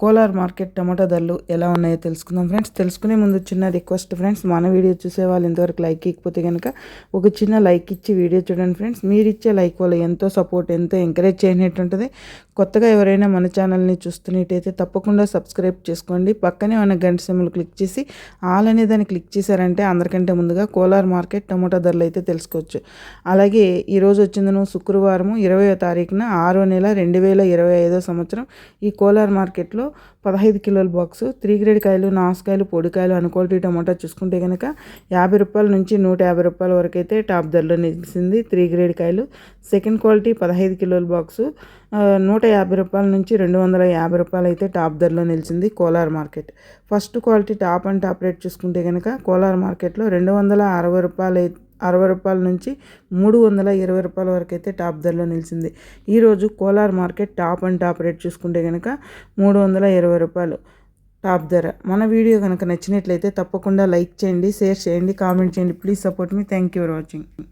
Kolar market టమాటా ధరలు ఎలా ఉన్నాయో తెలుసుకుందాం ఫ్రెండ్స్. తెలుసుకునే ముందు చిన్న రిక్వెస్ట్ ఫ్రెండ్స్ మన వీడియో చూసే వాళ్ళు ఇంతవరకు లైక్ ఇకపోతే కనుక ఒక చిన్న లైక్ ఇచ్చి వీడియో చూడండి ఫ్రెండ్స్. మీరు ఇచ్చే లైక్ వల్ల ఎంతో సపోర్ట్ ఎంతో ఎంకరేజ్ చేయనట్టు ఉంటుంది కొత్తగా ఎవరైనా మన ఛానల్ని చూస్తున్నట్టయితే తప్పకుండా సబ్స్క్రైబ్ చేసుకోండి. పక్కనే ఉన్న గంట సెమ్లు క్లిక్ చేసి ఆల్ అనే దాన్ని క్లిక్ చేశారంటే అందరికంటే ముందుగా కోలార్ మార్కెట్ టమాటా ధరలు అయితే తెలుసుకోవచ్చు. అలాగే ఈరోజు వచ్చిందను శుక్రవారం ఇరవయో తారీఖున ఆరో నెల రెండు వేల ఇరవై ఐదో సంవత్సరం ఈ కోలార్ మార్కెట్లో పదహైదు కిలోల బాక్సు త్రీ గ్రేడ్ కాయలు నాసుకాయలు పొడికాయలు అన్ క్వాలిటీ టమాటా చూసుకుంటే కనుక యాభై రూపాయల నుంచి నూట యాభై రూపాయల వరకు అయితే టాప్ ధరలో నిలిచింది త్రీ గ్రేడ్ కాయలు. సెకండ్ క్వాలిటీ పదహైదు కిలోల బాక్సు నూట యాభై రూపాయల నుంచి రెండు వందల యాభై రూపాయలు అయితే టాప్ ధరలో నిలిచింది Kolar market. First quality top and top rate చూసుకుంటే కనుక కోలార్ మార్కెట్లో రెండు వందల అరవై రూపాయలు అరవై రూపాయల నుంచి మూడు వందల ఇరవై రూపాయల వరకు అయితే టాప్ ధరలో నిలిచింది. ఈరోజు Kolar market top and top rate చూసుకుంటే కనుక మూడు వందల ఇరవై రూపాయలు టాప్ ధర. మన వీడియో కనుక నచ్చినట్లయితే తప్పకుండా లైక్ చేయండి షేర్ చేయండి కామెంట్ చేయండి. Please support me. Thank you for watching.